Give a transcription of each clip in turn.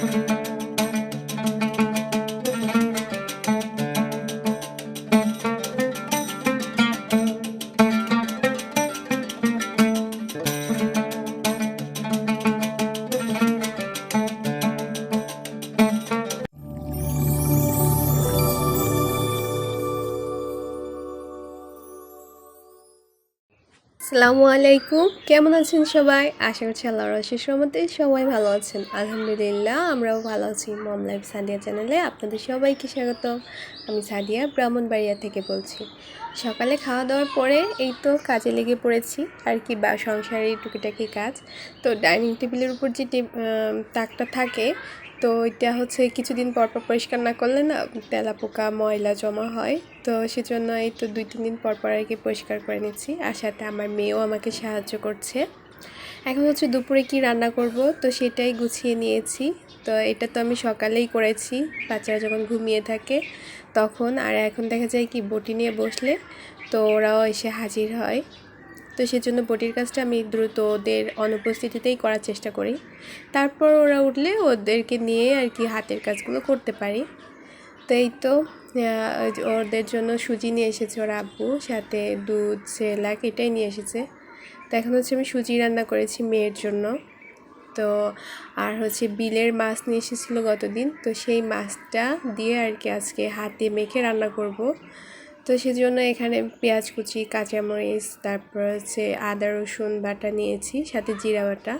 Thank you. আসসালামু আলাইকুম। কেমন আছেন সবাই? আশা করছি আল্লাহর আশিস রহমতে সবাই ভালো আছেন। আলহামদুলিল্লাহ, আমরাও ভালো আছি মম লাইফ সাদিয়া চ্যানেলে। আপনাদের সবাইকে স্বাগত আমি সাদিয়া, ব্রাহ্মণবাড়িয়া থেকে বলছি। সকালে খাওয়া দাওয়ার পরে এই তো কাজে লেগে পড়েছি। আর কি বা, সংসারের টুকিটাকি কাজ। তো ডাইনিং টেবিলের উপর যে তাকটা থাকে, তো এটা হচ্ছে কিছুদিন পর পর পরিষ্কার না করলে না তেলা পোকা, ময়লা জমা হয়। তো সেজন্য এই তো দুই, তিন দিন পর পর আর কি পরিষ্কার করে নিচ্ছি। আর সাথে আমার মেয়েও আমাকে সাহায্য করছে। এখন হচ্ছে দুপুরে কি রান্না করব? তো সেটাই গুছিয়ে নিয়েছি। তো এটা তো আমি সকালেই করেছি। বাচ্চারা যখন ঘুমিয়ে থাকে তখন, আর এখন দেখা যায় কি বটি নিয়ে বসলে তো ওরাও এসে হাজির হয়। তো সেজন্য বটির কাজটা আমি দ্রুত ওদের অনুপস্থিতিতেই করার চেষ্টা করি। তারপর ওরা উঠলে ওদেরকে নিয়ে আর কি হাতের কাজগুলো করতে পারি। তো এই তো ওদের জন্য সুজি নিয়ে এসেছে ওর আব্বু, সাথে দুধ, সেলাক এটাই নিয়ে এসেছে। তো এখন হচ্ছে আমি সুজি রান্না করেছি মেয়ের জন্য। তো আর হচ্ছে বিলের মাছ নিয়ে এসেছিল গতদিন, তো সেই মাছটা দিয়ে আর কি আজকে হাতে মেখে রান্না করব। তো সেজন্য এখানে পেঁয়াজ কুচি, কাঁচামরিচ, তারপর হচ্ছে আদা, রসুন, বাটা নিয়েছি, সাথে জিরা বাটা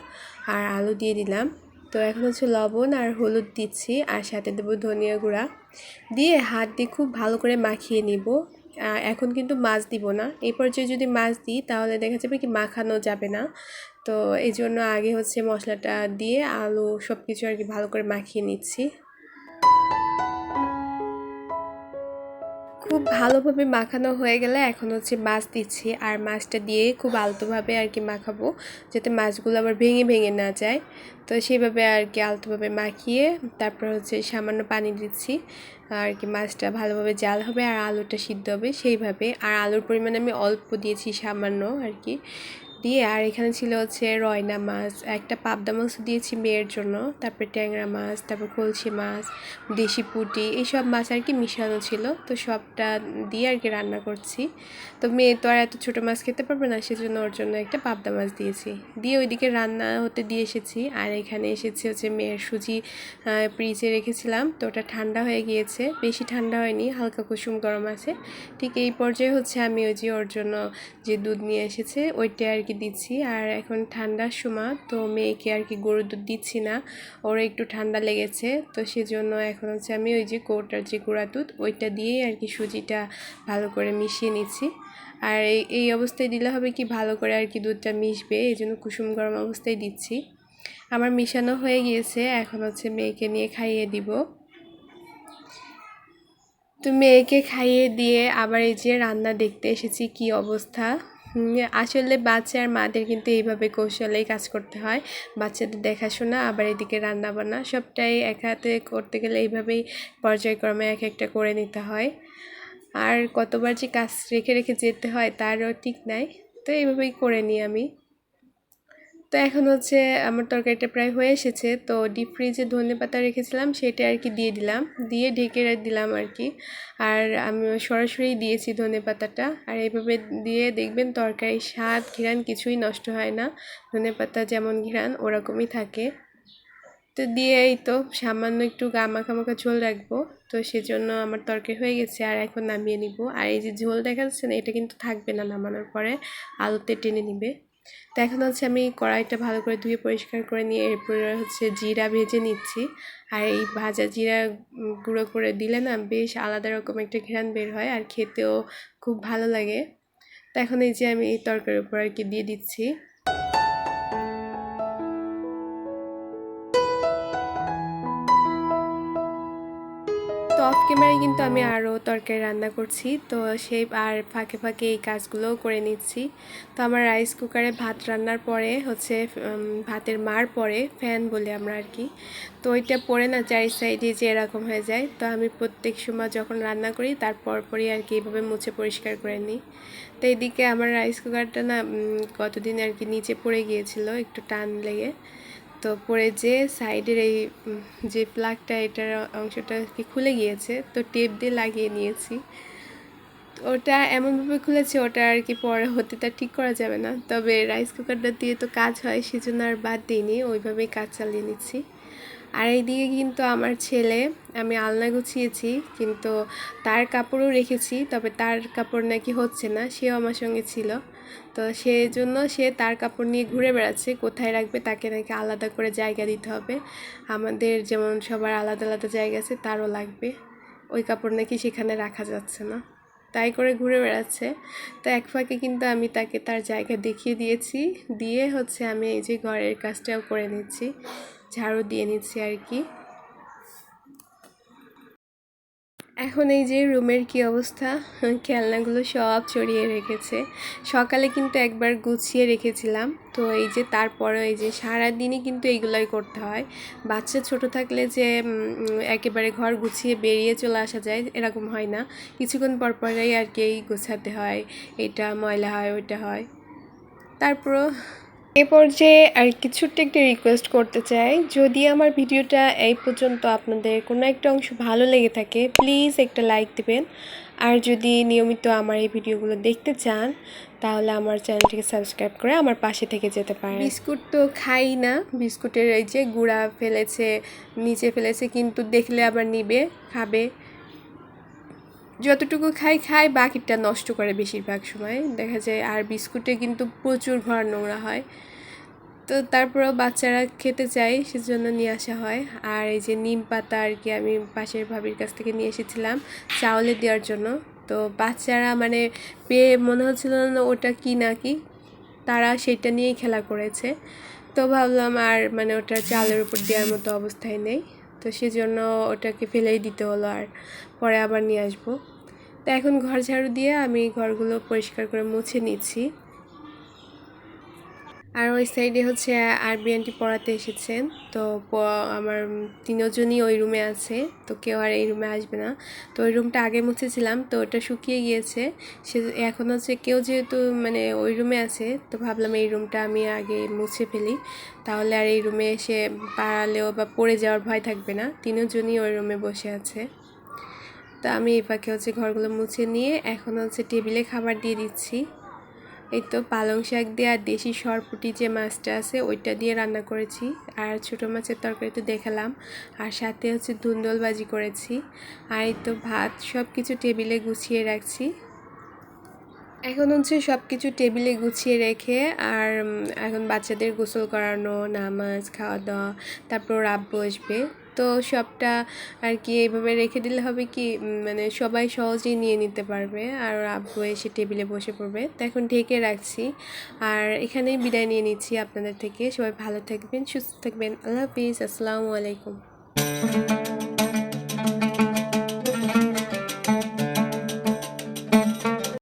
আর আলু দিয়ে দিলাম। তো এখন হচ্ছে লবণ আর হলুদ দিচ্ছি আর সাথে দেবো ধনিয়া গুঁড়া। দিয়ে হাত দিয়ে খুব ভালো করে মাখিয়ে নিব। এখন কিন্তু মাছ দিব না। এই পর্যায়ে যদি মাছ দিই, তাহলে দেখা যাবে কি মাখানো যাবে না। তো এই জন্য আগে হচ্ছে মশলাটা দিয়ে আলু সব কিছু আর কি ভালো করে মাখিয়ে নিচ্ছি। খুব ভালোভাবে মাখানো হয়ে গেলে এখন হচ্ছে মাছ দিচ্ছি। আর মাছটা দিয়ে খুব আলতোভাবে আর কি মাখাবো, যাতে মাছগুলো আবার ভেঙে ভেঙে না যায়। তো সেইভাবে আর কি আলতোভাবে মাখিয়ে তারপর হচ্ছে সামান্য পানি দিচ্ছি। আর কি মাছটা ভালোভাবে জাল হবে আর আলুটা সিদ্ধ হবে সেইভাবে। আর আলুর পরিমাণ আমি অল্প দিয়েছি সামান্য আর কি। দিয়ে আর এখানে ছিল হচ্ছে রয়না মাছ, একটা পাবদা মাছ দিয়েছি মেয়ের জন্য, তারপরে ট্যাংরা মাছ, তারপর কলসি মাছ, দেশি পুঁটি, এইসব মাছ আর কি মিশানো ছিল। তো সবটা দিয়ে আর কি রান্না করছি। তো মেয়ে তো আর এত ছোটো মাছ খেতে পারবে না, সেজন্য ওর জন্য একটা পাবদা মাছ দিয়েছি। দিয়ে ওইদিকে রান্না হতে দিয়ে এসেছি। আর এখানে এসেছি হচ্ছে মেয়ের সুজি ফ্রিজে রেখেছিলাম। তো ওটা ঠান্ডা হয়ে গিয়েছে, বেশি ঠান্ডা হয়নি, হালকা কুসুম গরম আছে। ঠিক এই পর্যায়ে হচ্ছে আমি ওই যে ওর জন্য যে দুধ নিয়ে এসেছে, ওইটা আর কি দিচ্ছি। আর এখন ঠান্ডার সময়, তো মেয়েকে আর কি গরুর দুধ দিচ্ছি না। ওর একটু ঠান্ডা লেগেছে, তো সেজন্য এখন হচ্ছে আমি ওই যে কৌটার যে গুঁড়া দুধ, ওইটা দিয়েই আর কি সুজিটা ভালো করে মিশিয়ে নিচ্ছি। আর এই অবস্থায় দিলে হবে কি, ভালো করে আর কি দুধটা মিশবে এই জন্য কুসুম গরম অবস্থায় দিচ্ছি। আমার মিশানো হয়ে গিয়েছে, এখন হচ্ছে মেয়েকে নিয়ে খাইয়ে দিব। তো মেয়েকে খাইয়ে দিয়ে আবার এই যে রান্না দেখতে এসেছি, কি অবস্থা? আসলে বাচ্চা আর মাদের কিন্তু এইভাবে কৌশলেই কাজ করতে হয়। বাচ্চাদের দেখাশোনা, আবার এদিকে রান্নাবান্না সবটাই এক হাতে করতে গেলে এইভাবেই পর্যায়ক্রমে এক একটা করে নিতে হয়। আর কতবার যে কাজ রেখে রেখে যেতে হয় তারও ঠিক নাই। তো এইভাবেই করে নিই আমি। তো এখন হচ্ছে আমার তরকারিটা প্রায় হয়ে এসেছে। তো ডিপ ফ্রিজে ধনে পাতা রেখেছিলাম, সেটা আর কি দিয়ে দিলাম। দিয়ে ঢেকে দিলাম আর কি আর আমি সরাসরি দিয়েছি ধনে পাতাটা। আর এইভাবে দিয়ে দেখবেন তরকারির স্বাদ ঘিরান কিছুই নষ্ট হয় না। ধনে পাতা যেমন ঘিরান ওরকমই থাকে। তো দিয়ে এই তো সামান্য একটু গা মাখা মাখা ঝোল রাখব। তো সেজন্য আমার তরকারি হয়ে গেছে, আর এখন নামিয়ে নিব। আর এই যে ঝোল দেখা যাচ্ছে না এটা কিন্তু থাকবে না নামানোর পরে। আলুতে টেনে নিবে। তো এখন হচ্ছে আমি কড়াইটা ভালো করে ধুয়ে পরিষ্কার করে নিয়ে এরপরে হচ্ছে জিরা ভেজে নিচ্ছি। আর এই ভাজা জিরা গুঁড়ো করে দিলে না বেশ আলাদা রকম একটা ঘেরান বের হয় আর খেতেও খুব ভালো লাগে। তো এখন এই যে আমি এই তরকারির উপর আর কি দিয়ে দিচ্ছি। অফ ক্যামেরায় কিন্তু আমি আরও তরকারি রান্না করছি। তো সেই আর ফাঁকে ফাঁকে এই কাজগুলোও করে নিচ্ছি। তো আমার রাইস কুকারে ভাত রান্নার পরে হচ্ছে ভাতের মার পরে ফ্যান বলে আমরা আর কি। তো ওইটা পরে না চারি সাইডে যে এরকম হয়ে যায়। তো আমি প্রত্যেক সময় যখন রান্না করি, তার পরপরই আর কি এইভাবে মুছে পরিষ্কার করে নিই। তো এদিকে আমার রাইস কুকারটা না কতদিন আর কি নিচে পড়ে গিয়েছিল, একটু টান লেগে। তো পরে যে সাইডের এই যে প্লাগটা, এটার অংশটা কি খুলে গিয়েছে, তো টেপ দিয়ে লাগিয়ে নিয়েছি। ওটা এমনভাবে খুলেছে, ওটা আর কি পরে হতে তা ঠিক করা যাবে না। তবে রাইস কুকারটা দিয়ে তো কাজ হয়, সেজন্য আর বাদ দিইনি, ওইভাবেই কাজ চালিয়ে নিচ্ছি। আর এইদিকে কিন্তু আমার ছেলে, আমি আলনা গুছিয়েছি, কিন্তু তার কাপড়ও রেখেছি, তবে তার কাপড় নাকি হচ্ছে না, সেও আমার সঙ্গে ছিল। তো সেই জন্য সে তার কাপড় নিয়ে ঘুরে বেড়াচ্ছে, কোথায় রাখবে তাকে নাকি আলাদা করে জায়গা দিতে হবে। আমাদের যেমন সবার আলাদা আলাদা জায়গা আছে, তারও লাগবে। ওই কাপড় নাকি সেখানে রাখা যাচ্ছে না। তাই করে ঘুরে বেড়াচ্ছে। তো এক ফাঁকে কিন্তু আমি তাকে তার জায়গা দেখিয়ে দিয়েছি। দিয়ে হচ্ছে আমি এই যে ঘরের কাজটাও করে নিচ্ছি। ঝাড়ু দিয়ে নিচ্ছি আর কি। এখন এই যে রুমের কি অবস্থা? খেলনাগুলো সব ছড়িয়ে রেখেছে। সকালে কিন্তু একবার গুছিয়ে রেখেছিলাম। তো এই যে তারপরে এই যে সারা দিনই কিন্তু এইগুলোই করতে হয়। বাচ্চা ছোট থাকলে যে একেবারে ঘর গুছিয়ে বেরিয়ে চলে আসা যায়, এরকম হয় না। কিছুক্ষণ পর পরেই আর কি এই গোছাতে হয়। এটা ময়লা হয়, ওইটা হয়। তারপরও এ পর্যায়ে আর কি ছোট্ট একটা রিকোয়েস্ট করতে চাই। যদি আমার ভিডিওটা এই পর্যন্ত আপনাদের কোনো একটা অংশ ভালো লেগে থাকে প্লিজ একটা লাইক দেবেন। আর যদি নিয়মিত আমার এই ভিডিওগুলো দেখতে চান, তাহলে আমার চ্যানেলটিকে সাবস্ক্রাইব করে আমার পাশে থেকে যেতে পারেন। বিস্কুট তো খাই না। বিস্কুটের এই যে গুঁড়া ফেলেছে, নিচে ফেলেছে, কিন্তু দেখলে আবার নিবে, খাবে। যতটুকু খাই খাই, বাকিটা নষ্ট করে বেশিরভাগ সময়। দেখা যায় আর বিস্কুটে কিন্তু প্রচুর ঘর নোংরা হয়। তো তারপরেও বাচ্চারা খেতে চায়, সেজন্য নিয়ে আসা হয়। আর এই যে নিম পাতা আর কি আমি পাশের ভাবির কাছ থেকে নিয়ে এসেছিলাম চাউলে দেওয়ার জন্য। তো বাচ্চারা মানে পেয়ে মনে হচ্ছিল না ওটা কি না কি, তারা সেটা নিয়েই খেলা করেছে। তো ভাবলাম আর মানে ওটা চালের উপর দেওয়ার মতো অবস্থায় নেই, তো সেজন্য ওটাকে ফেলেই দিতে হলো আর পরে আবার নিয়ে আসব। তো এখন ঘর ঝাড়ু দিয়ে আমি ঘরগুলো পরিষ্কার করে মুছে নিচ্ছি। আর ওই সাইডে হচ্ছে আরবি আন্টি পড়াতে এসেছেন তো আমার তিনজনই ওই রুমে আছে, তো কেউ আর এই রুমে আসবে না। তো ওই রুমটা আগে মুছেছিলাম, তো ওটা শুকিয়ে গিয়েছে। সে, এখন হচ্ছে কেউ যেহেতু মানে ওই রুমে আছে, তো ভাবলাম এই রুমটা আমি আগে মুছে ফেলি। তাহলে আর এই রুমে এসে পাড়ালেও বা পড়ে যাওয়ার ভয় থাকবে না। তিনজনই ওই রুমে বসে আছে। তো আমি এই ফাঁকে হচ্ছে ঘরগুলো মুছে নিয়ে এখন হচ্ছে টেবিলে খাবার দিয়ে দিচ্ছি। এই তো পালং শাক দিয়ে আর দেশি সরপুটি যে মাছটা আছে, ওইটা দিয়ে রান্না করেছি। আর ছোটো মাছের তরকারি তো দেখালাম। আর সাথে হচ্ছে ধুন্দল ভাজি করেছি। আর এই তো ভাত সব কিছু টেবিলে গুছিয়ে রাখছি। এখন হচ্ছে সব কিছু টেবিলে গুছিয়ে রেখে আর এখন বাচ্চাদের গোসল করানো, নামাজ, খাওয়া দাওয়া, তারপর রাব বসবে তো সবটা আর কি এইভাবে রেখে দিলে হবে কি মানে সবাই সহজেই নিয়ে নিতে পারবে। আর আব্বু এসে টেবিলে বসে পড়বে। তো এখন ঢেকে রাখছি। আর এখানেই বিদায় নিয়ে নিচ্ছি আপনাদের থেকে। সবাই ভালো থাকবেন, সুস্থ থাকবেন। আল্লাহ হাফিজ। আসসালামু আলাইকুম।